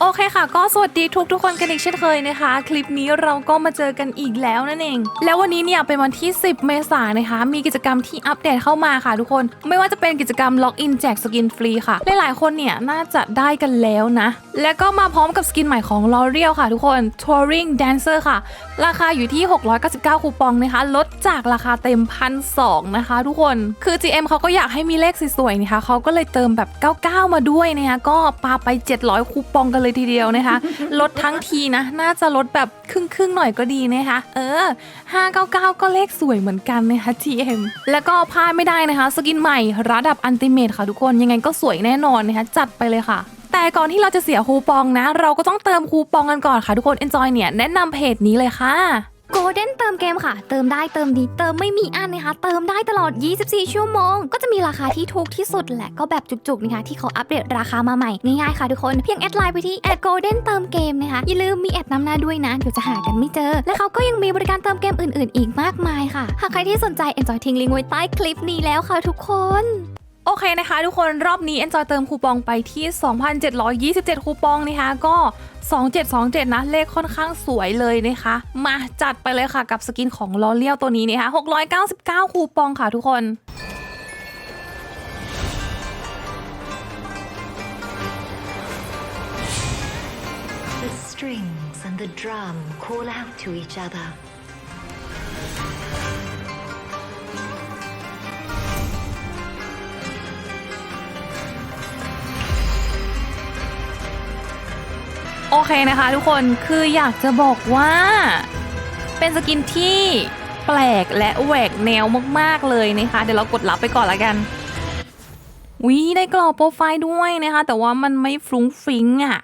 โอเคค่ะ ก็สวัสดีทุกทุกคนกันอีกเช่นเคยนะคะ คลิปนี้เราก็มาเจอกันอีกแล้วนั่นเอง แล้ววันนี้เนี่ยเป็นวันที่ 10 เมษายนนะคะ มีกิจกรรมที่อัปเดตเข้ามาค่ะทุกคน ไม่ว่าจะเป็นกิจกรรมล็อกอินแจกสกินฟรีค่ะ หลายๆคนเนี่ยน่าจะได้กันแล้วนะ และก็มาพร้อมกับสกินใหม่ของ L'Oreal ค่ะทุกคน Touring Dancer ค่ะ ราคาอยู่ที่ 699 คูปองนะคะ ลดจากราคาเต็มพันสนะคะ ทุกคน คือ GM เขาก็อยากให้มีเลขสวยๆนะคะเขาก็เลยเติมแบบ 99 มาด้วยนะคะ ก็ปาไป 700 คูปองกันเลยทีเดียวนะคะ ลดทั้งทีนะ น่าจะลดแบบครึ่งครึ่งหน่อยก็ดีนะคะ เออ 599 ก็เลขสวยเหมือนกันนะคะ GM แล้วก็พลาดไม่ได้นะคะ สกินใหม่ระดับอันติเมทค่ะทุกคน ยังไงก็สวยแน่นอนนะคะ จัดไปเลยค่ะแต่ก่อนที่เราจะเสียคูปองนะ เราก็ต้องเติมคูปองกันก่อนค่ะทุกคน Enjoy เนี่ย แนะนำเพจนี้เลยค่ะ โกลเด้นเติมเกมค่ะ เติมได้เติมดีเติมไม่มีอันนะคะ เติมได้ตลอด 24 ชั่วโมง ก็จะมีราคาที่ถูกที่สุดและก็แบบจุกๆนะคะที่เขาอัปเดตราคามาใหม่ ง่ายๆค่ะทุกคน เพียงแอดไลน์ไปที่แอดโกลเด้นเติมเกมนะคะ อย่าลืมมีแอดนำหน้าด้วยนะ เดี๋ยวจะหากันไม่เจอ และเขาก็ยังมีบริการเติมเกมอื่นๆ อีกมากมายค่ะ หากใครที่สนใจ Enjoy ทิ้งลิงก์ไว้ใต้คลิปนี้แล้วค่ะทุกคน โอเคนะคะ ทุกคนรอบนี้ Enjoy เติมคูปองไปที่ 2,727 คูปองนะคะก็ 2727 นะ เลขค่อนข้างสวยเลยนะคะ มาจัดไปเลยค่ะกับสกินของลอเลียวตัวนี้นะคะ 699 คูปองค่ะทุกคน The strings and the drum call out to each other. เคนะคะทุกคนคืออยากจะบอกว่า เป็นสกินที่แปลกและแหวกแนวมากๆเลยนะคะ เดี๋ยวเรากดรับไปก่อนละกันวิได้กรอบโปรไฟล์ด้วยนะคะ แต่ว่ามันไม่ฟรุ้งฟิ้งอะ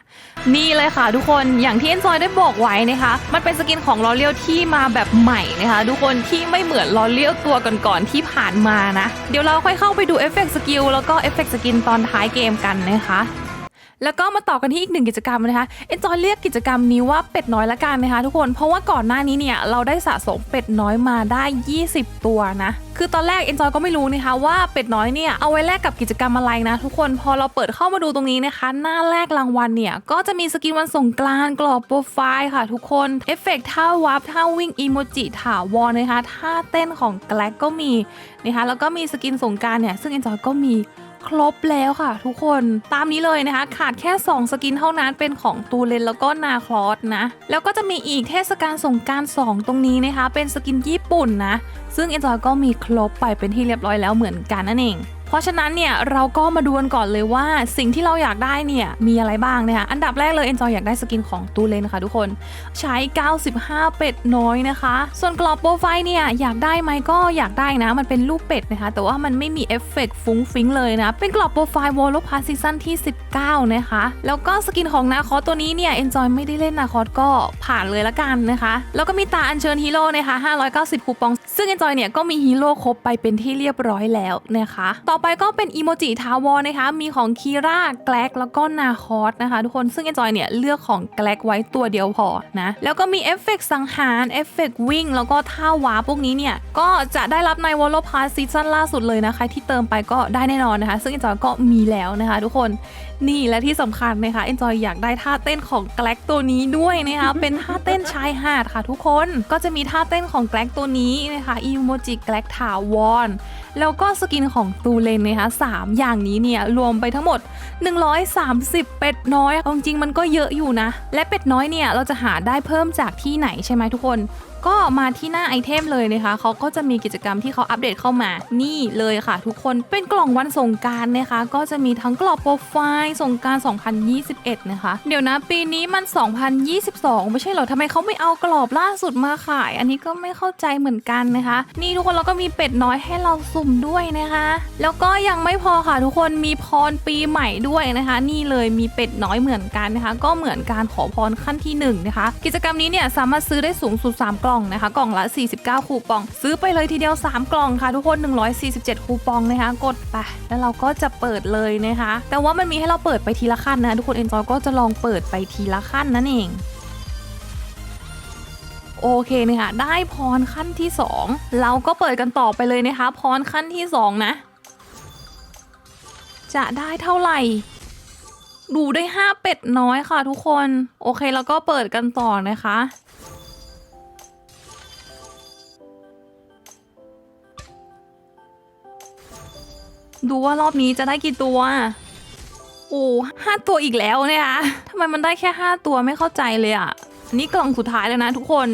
นี่เลยค่ะทุกคนอย่างที่เอ็นจอยได้บอกไว้นะคะ มันเป็นสกินของลอเลียวที่มาแบบใหม่นะคะ ทุกคนที่ไม่เหมือนลอเลียวตัวก่อนๆที่ผ่านมานะ เดี๋ยวเราค่อยเข้าไปดูเอฟเฟกต์สกิลแล้วก็เอฟเฟกต์สกินตอนท้ายเกมกันนะคะ แล้วก็มาต่อกันที่อีกหนึ่งกิจกรรมนะคะเอ็นจอยเรียกกิจกรรมนี้ว่าเป็ดน้อยละกันนะคะทุกคนเพราะว่าก่อนหน้านี้เนี่ยเราได้สะสมเป็ดน้อยมาได้ 20 ตัวนะคือตอนแรกเอ็นจอยก็ไม่รู้นะคะว่าเป็ดน้อยเนี่ยเอาไว้แลกกับกิจกรรมอะไรนะ ทุกคนพอเราเปิดเข้ามาดูตรงนี้นะคะ หน้าแรกรางวัลเนี่ยก็จะมีสกินวันสงกรานกรอบโปรไฟล์ค่ะทุกคนเอฟเฟกต์ท่าวาร์ปท่าวิ่งอีโมจิถาวรนะคะท่าเต้นของแกลกก็มีนะคะแล้วก็มีสกินสงกรารเนี่ยซึ่งเอ็นจอยก็มี ครบแล้วค่ะ ทุกคนตามนี้เลยนะคะ ขาดแค่ 2 สกินเท่านั้นเป็นของตูเลนแล้วก็นาคลอสนะ แล้วก็จะมีอีกเทศกาลสงกราร 2 ตรงนี้นะคะ เป็นสกินญี่ปุ่นนะ ซึ่งเอ็นจอยก็มีครบไปเป็นที่เรียบร้อยแล้วเหมือนกันนั่นเอง เพราะฉะนั้นเนี่ยเราก็มาดูกันก่อนเลยว่าสิ่งที่เราอยากได้เนี่ยมีอะไรบ้างนะคะอันดับแรกเลยเอ็นจอยอยากได้สกินของตูเลนค่ะทุกคนใช้ 95 เป็ดน้อยนะคะ ส่วนกรอบโปรไฟล์เนี่ยอยากได้ไหมก็อยากได้นะมันเป็นรูปเป็ดนะคะแต่ว่ามันไม่มีเอฟเฟกต์ฟุ้งฟิ้งเลยนะเป็นกรอบโปรไฟล์วอลล์พาร์ซีซั่นที่ 19 นะคะแล้วก็สกินของนาคอตัวนี้เนี่ยเอนจอยไม่ได้เล่นนาคอก็ผ่านเลยละกันนะคะแล้วก็มีตาอัญเชิญฮีโร่นะคะ590คูปอง ซึ่งเอนจอยเนี่ยก็มีฮีโร่ครบไปเป็นที่เรียบร้อยแล้วนะคะต่อไปก็เป็นอีโมจิทาวรนะคะ มีของคีร่าแกลกแล้วก็นาคอสนะคะ ทุกคนซึ่งเอนจอยเนี่ยเลือกของแกลกไว้ตัวเดียวพอนะ แล้วก็มีเอฟเฟกต์สังหารเอฟเฟกต์วิ่ง แล้วก็ท่าวาพวกนี้เนี่ย ก็จะได้รับในวอลล์พาซีซั่นล่าสุดเลยนะคะ ที่เติมไปก็ได้แน่นอนนะคะ ซึ่งเอนจอยก็มีแล้วนะคะ ทุกคนนี่และที่สำคัญนะคะเอนจอยอยากได้ท่าเต้นของแกลกตัวนี้ด้วยนะคะ เป็นท่าเต้นชายหาดค่ะ ทุกคนก็จะมีท่าเต้นของแกลกตัวนี้นะคะอีโมจิแกลกถาวรแล้วก็สกินของตูเลเลนนะคะสามอย่างนี้เนี่ยรวมไปทั้งหมด 130 เป็ดน้อยเอาจริงๆมันก็เยอะอยู่นะ และเป็ดน้อยเนี่ยเราจะหาได้เพิ่มจากที่ไหนใช่ไหมทุกคน ก็มาที่หน้าไอเทมเลยนะคะเขาก็จะมีกิจกรรมที่เขาอัปเดตเข้ามา นี่เลยค่ะ ทุกคนเป็นกล่องวันสงการนะคะ ก็จะมีทั้งกรอบโปรไฟล์สงการ 2021 นะคะ เดี๋ยวนะปีนี้มัน 2022 ไม่ใช่เหรอทำไมเขาไม่เอากรอบล่าสุดมาขาย อันนี้ก็ไม่เข้าใจเหมือนกันนะคะ นี่ทุกคนเราก็มีเป็ดน้อยให้เราสุ่มด้วยนะคะ แล้วก็ยังไม่พอค่ะทุกคนมีพรปีใหม่ด้วยนะคะ นี่เลยมีเป็ดน้อยเหมือนกันนะคะ ก็เหมือนการขอพรขั้นที่หนึ่งนะคะกิจกรรมนี้เนี่ยสามารถซื้อได้สูงสุด3กล่ององนะคะ กล่องละ 49 คูปอง ซื้อไปเลยทีเดียว 3 กล่องค่ะ ทุกคน 147 คูปองนะคะ กดไป แล้วเราก็จะเปิดเลยนะคะ แต่ว่ามันมีให้เราเปิดไปทีละขั้นนะะทุกคนเอ็นจอยก็จะลองเปิดไปทีละขั้นนั่นเองโอเคนะคะ ได้พรขั้นที่ 2 เราก็เปิดกันต่อไปเลยนะคะ พรขั้นที่ 2 นะ จะได้เท่าไหร่ ดูได้ห้าเป็ดน้อยค่ะทุกคน โอเค แล้วก็เปิดกันต่อนะคะ ดูว่ารอบนี้จะได้กี่ตัว โอ้ห้าตัวอีกแล้วเนี่ยคะทำไมมันได้แค่ห้าตัวไม่เข้าใจเลยอะ่ะอันนี่กล่องสุดท้ายแล้วนะทุกคน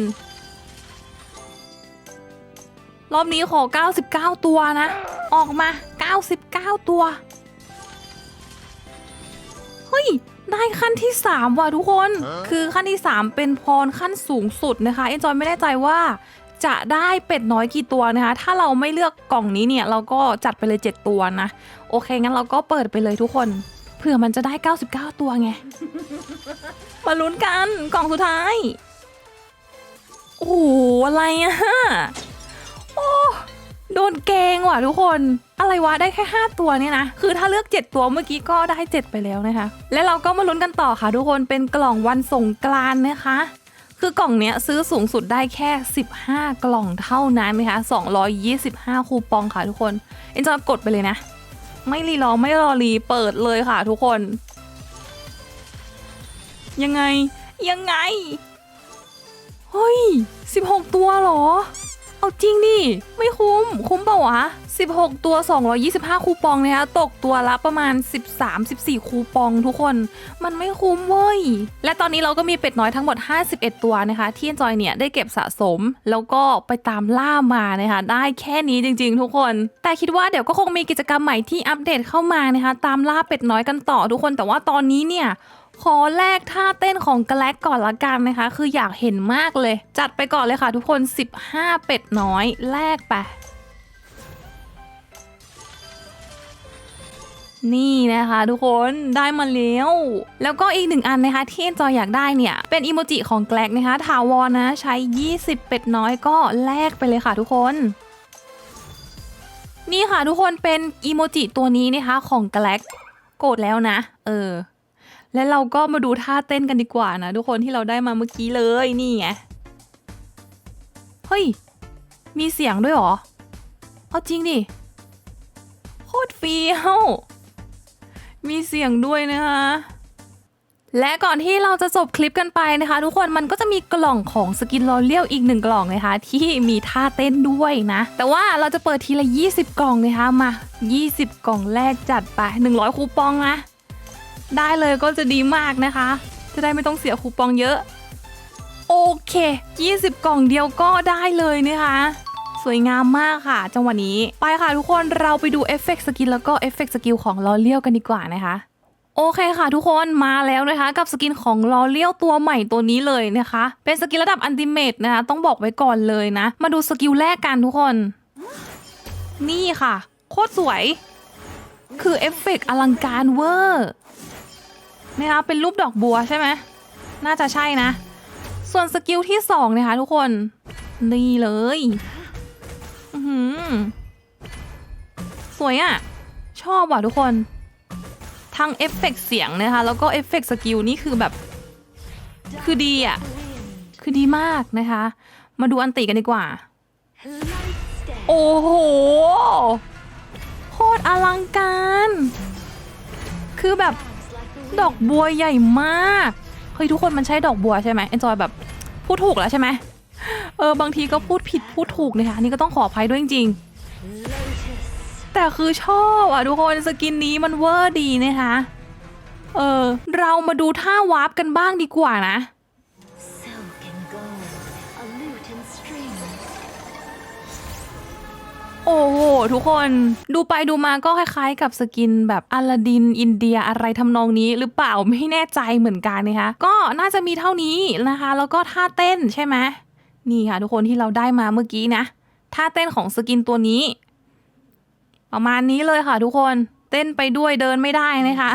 รอบนี้ขอ 99 ตัวนะ ออกมา 99 ตัว เฮ้ย ได้ขั้นที่ 3 ว่ะทุกคน คือขั้นที่ 3 เป็นพรขั้นสูงสุดนะคะเอ็นจอยไม่แน่ใจว่า จะได้เป็ดน้อยกี่ตัวนะคะ ถ้าเราไม่เลือกกล่องนี้เนี่ยเราก็จัดไปเลย 7 ตัวนะ โอเคงั้นเราก็เปิดไปเลยทุกคน เผื่อมันจะได้ 99 ตัวไง มาลุ้นกันกล่องสุดท้าย โอ้โหอะไรอะโอ้โดนแกงว่ะทุกคน อะไรวะได้แค่ 5 ตัวเนี่ยนะ คือถ้าเลือก 7 ตัวเมื่อกี้ก็ได้ 7 ไปแล้วนะคะ และเราก็มาลุ้นกันต่อค่ะทุกคนเป็นกล่องวันสงกรานนะคะ คือกล่องเนี้ยซื้อสูงสุดได้แค่ 15 กล่องเท่านั้นนะคะ225 คูปองค่ะทุกคน เอ็นจอยกดไปเลยนะ ไม่รีรอไม่รอรีเปิดเลยค่ะทุกคน ยังไงยังไง เฮ้ย 16 ตัวเหรอ เอาจริงดิไม่คุ้ม คุ้มเปล่าวะ 16 ตัว 225 คูปองนะคะตกตัวละประมาณ 13-14 คูปองทุกคน มันไม่คุ้มเว้ย และตอนนี้เราก็มีเป็ดน้อยทั้งหมด 51 ตัวนะคะ ที่จอยเนี่ยได้เก็บสะสม แล้วก็ไปตามล่ามานะคะ ได้แค่นี้จริง ๆ ทุกคน แต่คิดว่าเดี๋ยวก็คงมีกิจกรรมใหม่ที่อัปเดตเข้ามานะคะ ตามล่าเป็ดน้อยกันต่อทุกคน แต่ว่าตอนนี้เนี่ย ขอแลกท่าเต้นของแกล็กก่อนละกันนะคะ คืออยากเห็นมากเลย จัดไปก่อนเลยค่ะทุกคน 15 เป็ดน้อยแลกไป นี่นะคะทุกคนได้มาแล้ว แล้วก็อีกหนึ่งอันนะคะ ที่จอยอยากได้เนี่ย เป็นอีโมจิของแกล็กนะคะ ถาวรนะ ใช้ 20 เป็ดน้อยก็แลกไปเลยค่ะทุกคนนี่ค่ะทุกคนเป็นอีโมจิตัวนี้นะคะของแกล็กโกรธแล้วนะ เออ และเราก็มาดูท่าเต้นกันดีกว่านะทุกคนที่เราได้มาเมื่อกี้เลยนี่ไง เฮ้ย มีเสียงด้วยหรอ เอาจริงดิ โคตรเฟี้ยว มีเสียงด้วยนะคะและก่อนที่เราจะจบคลิปกันไปนะคะ ทุกคนมันก็จะมีกล่องของสกินลอเลียวอีกหนึ่งกล่องนะคะ ที่มีท่าเต้นด้วยนะ แต่ว่าเราจะเปิดทีละ 20 กล่องนะคะมา 20 กล่องแรกจัดไป 100 คูปองนะ ได้เลยก็จะดีมากนะคะ จะได้ไม่ต้องเสียคูปองเยอะ โอเค 20 กล่องเดียวก็ได้เลยนะคะสวยงามมากค่ะ จังหวะนี้ ไปค่ะทุกคนเราไปดูเอฟเฟกต์สกินแล้วก็เอฟเฟกต์สกิลของลอเลียวกันดีกว่านะคะ โอเคค่ะ ทุกคนมาแล้วนะคะ กับสกินของลอเลียวตัวใหม่ตัวนี้เลยนะคะ เป็นสกินระดับอันติเมตนะคะ ต้องบอกไว้ก่อนเลยนะ มาดูสกิลแรกกันทุกคน นี่ค่ะ โคตรสวย คือเอฟเฟกต์อลังการเวอร์ นะคะเป็นรูปดอกบัวใช่ไหมน่าจะใช่นะ ส่วนสกิลที่สองนะคะทุกคน นี่เลยหือสวยอะ่ะ ชอบว่ะทุกคนทั้งเอฟเฟกต์เสียงนะคะแล้วก็เอฟเฟกต์สกิลนี่คือแบบ คือดีอะ่ะ คือดีมากนะคะ มาดูอันติกันดีกว่า โอ้โหโคตรอลังการ คือแบบ ดอกบัวใหญ่มาก เฮ้ยทุกคนมันใช่ดอกบัวใช่ไหมเอนจอยแบบพูดถูกแล้วใช่ไหมเออบางทีก็พูดผิดพูดถูกนะคะอันนี่ก็ต้องขออภัยด้วยจริงๆแต่คือชอบอะทุกคนสกินนี้มันเวอร์ดีนะคะ เออเรามาดูท่าวาร์ปกันบ้างดีกว่านะ โอ้โห ทุกคนดูไปดูมาก็คล้ายๆ กับสกินแบบอลาดินอินเดียอะไรทำนองนี้หรือเปล่าไม่แน่ใจเหมือนกันนะคะก็น่าจะมีเท่านี้นะคะ แล้วก็ท่าเต้นใช่ไหมนี่ค่ะ ทุกคนที่เราได้มาเมื่อกี้นะท่าเต้นของสกินตัวนี้ ประมาณนี้เลยค่ะ ทุกคนเต้นไปด้วยเดินไม่ได้นะคะ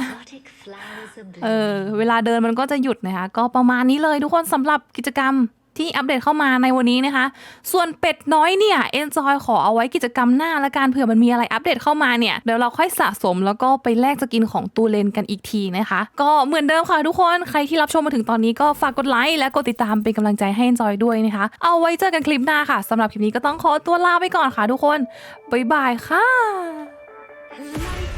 เออเวลาเดินมันก็จะหยุดนะคะ ก็ประมาณนี้เลยทุกคนสำหรับกิจกรรม ที่อัปเดตเข้ามาในวันนี้นะคะ ส่วนเป็ดน้อยเนี่ยเอนจอยขอเอาไว้กิจกรรมหน้าละกันเผื่อมันมีอะไรอัปเดตเข้ามาเนี่ยเดี๋ยวเราค่อยสะสมแล้วก็ไปแลกสกินของตูเลนกันอีกทีนะคะ ก็เหมือนเดิมค่ะทุกคนใครที่รับชมมาถึงตอนนี้ก็ฝากกดไลค์และกดติดตามเป็นกำลังใจให้เอนจอยด้วยนะคะ เอาไว้เจอกันคลิปหน้าค่ะสำหรับคลิปนี้ก็ต้องขอตัวลาไปก่อนค่ะทุกคนบ๊ายบายค่ะ